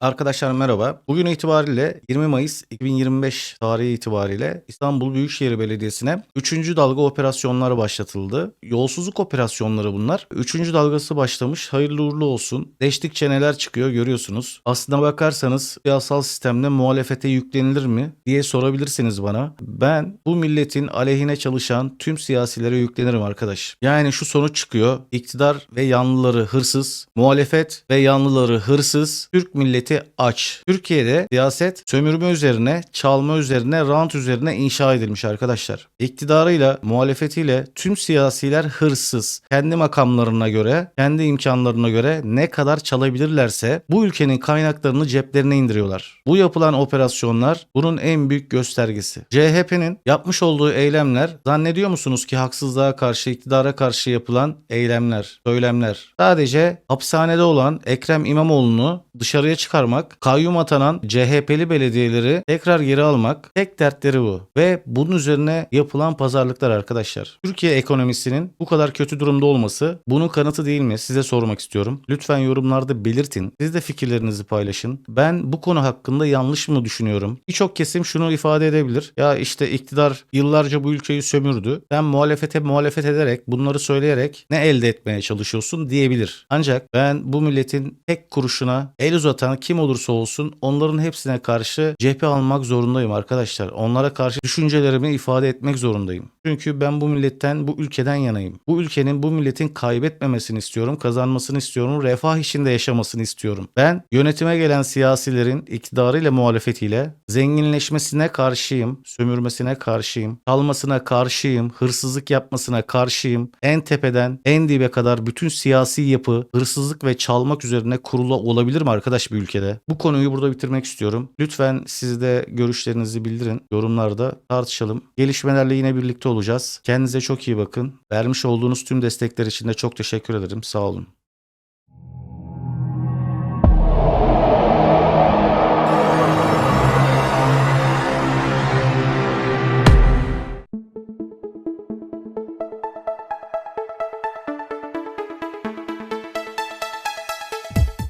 Arkadaşlar merhaba. Bugün itibariyle 20 Mayıs 2025 tarihi itibariyle İstanbul Büyükşehir Belediyesi'ne 3. dalga operasyonları başlatıldı. Yolsuzluk operasyonları bunlar. 3. dalgası başlamış. Hayırlı uğurlu olsun. Değiştikçe neler çıkıyor görüyorsunuz. Aslına bakarsanız siyasal sistemde muhalefete yüklenilir mi diye sorabilirsiniz bana. Ben bu milletin aleyhine çalışan tüm siyasilere yüklenirim arkadaş. Yani şu sonuç çıkıyor. İktidar ve yanlıları hırsız, muhalefet ve yanlıları hırsız, Türk milleti aç. Türkiye'de siyaset sömürme üzerine, çalma üzerine, rant üzerine inşa edilmiş arkadaşlar. İktidarıyla, muhalefetiyle tüm siyasiler hırsız. Kendi makamlarına göre, kendi imkanlarına göre ne kadar çalabilirlerse bu ülkenin kaynaklarını ceplerine indiriyorlar. Bu yapılan operasyonlar bunun en büyük göstergesi. CHP'nin yapmış olduğu eylemler zannediyor musunuz ki haksızlığa karşı, iktidara karşı yapılan eylemler, söylemler. Sadece hapishanede olan Ekrem İmamoğlu'nu dışarıya çıkarmak, kayyum atanan CHP'li belediyeleri tekrar geri almak tek dertleri bu. Ve bunun üzerine yapılan pazarlıklar arkadaşlar. Türkiye ekonomisinin bu kadar kötü durumda olması bunun kanıtı değil mi? Size sormak istiyorum. Lütfen yorumlarda belirtin. Siz de fikirlerinizi paylaşın. Ben bu konu hakkında yanlış mı düşünüyorum? Birçok kesim şunu ifade edebilir. Ya işte iktidar yıllarca bu ülkeyi sömürdü. Sen muhalefete muhalefet ederek bunları söyleyerek ne elde etmeye çalışıyorsun diyebilir. Ancak ben bu milletin tek kuruşuna el uzatan kim olursa olsun onların hepsine karşı cephe almak zorundayım arkadaşlar. Onlara karşı düşüncelerimi ifade etmek zorundayım. Çünkü ben bu milletten, bu ülkeden yanayım. Bu ülkenin, bu milletin kaybetmemesini istiyorum, kazanmasını istiyorum, refah içinde yaşamasını istiyorum. Ben yönetime gelen siyasilerin iktidarıyla muhalefetiyle zenginleşmesine karşıyım, sömürmesine karşıyım, çalmasına karşıyım, hırsızlık yapmasına karşıyım. En tepeden en dibe kadar bütün siyasi yapı hırsızlık ve çalmak üzerine kurulu olabilir mi arkadaş bir ülkede? Bu konuyu burada bitirmek istiyorum. Lütfen siz de görüşlerinizi bildirin. Yorumlarda tartışalım. Gelişmelerle yine birlikte olacağız. Kendinize çok iyi bakın. Vermiş olduğunuz tüm destekler için de çok teşekkür ederim. Sağ olun.